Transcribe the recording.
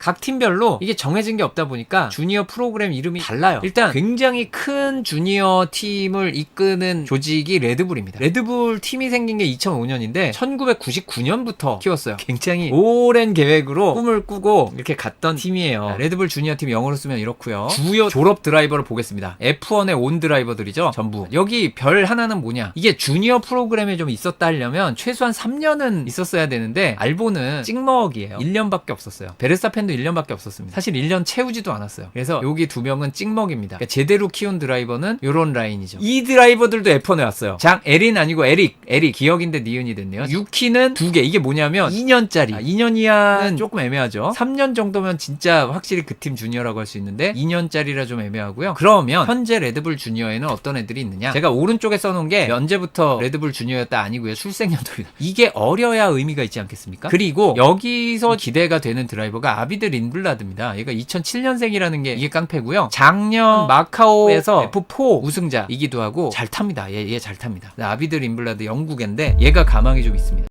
각 팀별로 이게 정해진 게 없다 보니까 주니어 프로그램 이름이 달라요. 일단 굉장히 큰 주니어 팀을 이끄는 조직이 레드불입니다. 레드불 팀이 생긴 게 2005년인데 1999년부터 키웠어요. 굉장히 오랜 계획으로 꿈을 꾸고 이렇게 갔던 팀이에요. 레드불 주니어 팀 영어로 쓰면 이렇고요. 주요 졸업 드라이버를 보겠습니다. F1의 온 드라이버들이죠. 전부. 여기 별 하나는 뭐냐? 이게 주니어 프로그램에 좀 있었다 하려면 최소한 3년은 있었어야 되는데 알보는 찍먹이에요. 1년밖에 없었어요. 베르스 타펜도 1년밖에 없었습니다. 사실 1년 채우지도 않았어요. 그래서 여기 두 명은 찍먹입니다. 그러니까 제대로 키운 드라이버는 요런 라인이죠. 이 드라이버들도 F1에 왔어요. 장 에린 아니고 에릭. 에릭 기억인데 니은이 됐네요. 유키는 두 개. 이게 뭐냐면 2년짜리. 2년 이하는 조금 애매하죠. 3년 정도면 진짜 확실히 그 팀 주니어라고 할 수 있는데 2년짜리라 좀 애매하고요. 그러면 현재 레드불 주니어에는 어떤 애들이 있느냐? 제가 오른쪽에 써놓은 게 언제부터 레드불 주니어였다 아니고요. 출생연도입니다. 이게 어려야 의미가 있지 않겠습니까? 그리고 여기서 기대가 되는 드라이버가 아비 드 린블라드입니다. 얘가 2007년생이라는 게 이게 깡패고요. 작년 마카오에서 F4 우승자이기도 하고 잘 탑니다. 얘얘잘 탑니다. 아비드 린블라드 영국인데 얘가 가망이 좀 있습니다.